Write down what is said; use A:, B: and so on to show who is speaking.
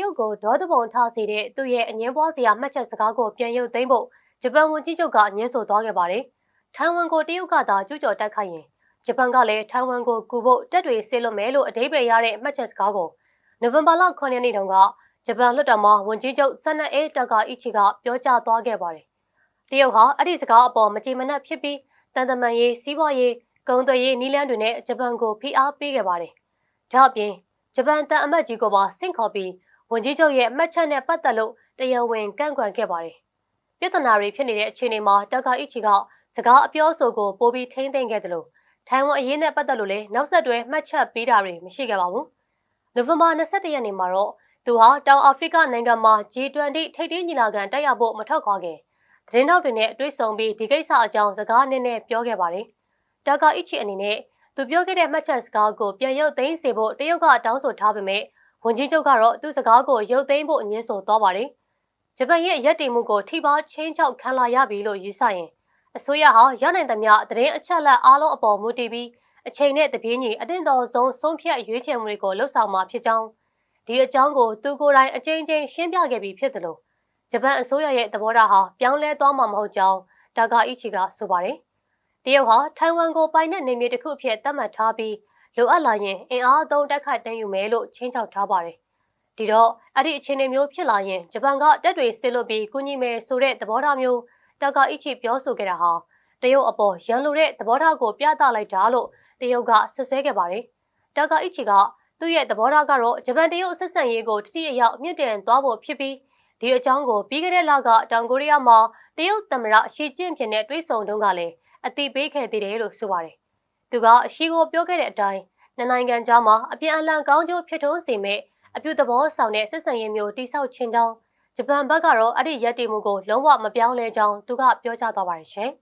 A: ရုတ်ကိုဒေါသပုံထားစေတဲ့သူ့ရဲ့အငင်းပွားစရာမှတ်ချက်စကားကိုပြန်ရုပ်သိမ်းဖို့ဂျပန်ဝန်ကြီးချုပ်ကညှင်းဆိုသွားခဲ့ပါတယ်။ထိုင်ဝမ်ကိုတရုတ်ကသာကျူးကျော်တိုက်ခိုက်ရင်ဂျပန်ကလည်းထိုင်ဝမ်ကိုကူဖို့တက်တွေဆေးလွတ်မယ်လို့အဓိပ္ပာယ်ရတဲ့မှတ်ချက်စကားကိုနိုဝင်ဘာလ9ရက်နေ့တုန်းကဂျပန်လွှတ်တော်မှာဝန်ကြီးချုပ်ဆန်နအေးတကာအီချီကပြောကြားသွားခဲ့ပါတယ်။တရုတ်ဟာအဲ့ဒီစကားအပေါ်မကြေမနက်ဖြစ်ပြီးတန်တမန်ရေးစီးပွားရေးကုန်သွယ်ရေးနီးလန်းတွေနဲ့ဂျပန်ကိုဖိအားပေးခဲ့ပါတယ်။ဒါ့အပြင်ဂျပန်တန်အမတ်ကြီးကပါဆင့်ခေါ်ပြီး ဝန်ကြီးချုပ်ရဲ့အမှတ်ချက်နဲ့ပတ်သက်လို့တရားဝင်ကန့်ကွက်ခဲ့ပါတယ်။ပြဿနာတွေဖြစ်နေတဲ့အခြေအနေမှာတကာအီချီကစကားအပြောအဆိုကိုပိုပြီးထိမ့်သိမ့်ခဲ့တယ်လို့ထိုင်ဝမ်အရေးနဲ့ပတ်သက်လို့လည်းနောက်ဆက်တွဲမှတ်ချက်ပေးတာတွေမရှိခဲ့ပါဘူး။နိုဝင်ဘာ22ရက်နေ့မှာတော့သူဟာတောင်အာဖရိကနိုင်ငံမှာ G20 ထိပ်သီးညီလာခံတက်ရောက်ဖို့မထွက်ခွာခင်သတင်းထောက်တွေနဲ့တွေ့ဆုံပြီးဒီကိစ္စအကြောင်းစကားနည်းနည်းပြောခဲ့ပါတယ်။တာကာအီချီအနေနဲ့သူပြောခဲ့တဲ့မှတ်ချက်စကားကိုပြန်ရုပ်သိမ်းစေဖို့တရုတ်ကတောင်းဆိုထားပေမဲ့ ဝန်ကြီးချုပ်ကတော့သူ့စကားကိုရုပ်သိမ်းဖို့အငင်းဆိုသွားပါတယ်။ဂျပန်ရဲ့ရက်တီမှုကိုထိပါချင်းချောက်ခံလာရပြီလို့ယူဆရင်အစိုးရဟာရနိုင်သမျှသတင်းအချက်အလက်အားလုံးအပေါ်မူတည်ပြီးအချိန်နဲ့တပြေးညီအတင်းတော်ဆုံးဆုံးဖြတ်ရွေးချယ်မှုတွေကိုလှုပ်ဆောင်မှာဖြစ်ကြောင်းဒီအကြောင်းကိုသူကိုယ်တိုင်အကြိမ်ကြိမ်ရှင်းပြခဲ့ပြီးဖြစ်တယ်လို့ဂျပန်အစိုးရရဲ့သဘောထားဟာပြောင်းလဲသွားမှာမဟုတ်ကြောင်းဒါကာအီချီကဆိုပါတယ်။တရုတ်ဟာထိုင်ဝမ်ကိုပိုင်တဲ့နေမြေတစ်ခုအဖြစ်သတ်မှတ်ထားပြီး လိုအပ်လာရင်အင်အားသုံးတက်ခတ်တန်းယူမယ်လို့ချင်းချောက်ထားပါတယ်။ဒီတော့အဲ့ဒီအခြေအနေမျိုးဖြစ်လာရင်ဂျပန်ကတက်တွေဆစ်လွတ်ပြီးကူညီမယ်ဆိုတဲ့သဘောထားမျိုးတာကာအီချီပြောဆိုခဲ့တာဟာတရုတ်အပေါ်ရန်လိုတဲ့သဘောထားကိုပြသလိုက်တာလို့တရုတ်ကဆွဆွဲခဲ့ပါတယ်။တာကာအီချီကသူ့ရဲ့သဘောထားကတော့ဂျပန်တရုတ်ဆက်ဆံရေးကိုတတိအရောက်မြင့်တင်သွားဖို့ဖြစ်ပြီးဒီအကြောင်းကိုပြီးခဲ့တဲ့လကတောင်ကိုရီးယားမှာတရုတ်သမ္မတရှီကျင့်ဖြစ်တဲ့တွိဆုံတုန်းကလည်းအတိပေးခဲ့သေးတယ်လို့ဆိုပါတယ်။ သူကအရှိကိုပြောခဲ့တဲ့အတိုင်းနှစ်နိုင်ငံကြားမှာအပြန်အလှန်ကောင်းကျိုးဖြစ်ထွန်းစေမဲ့အပြုသဘောဆောင်တဲ့ဆက်ဆံရေးမျိုးတိဆောက်ခြင်းကြောင်းဂျပန်ဘက်ကတော့အဲ့ဒီရည်တည်မှုကိုလုံးဝမပြောင်းလဲကြောင်းသူကပြောကြားသွားပါတယ်ရှင်။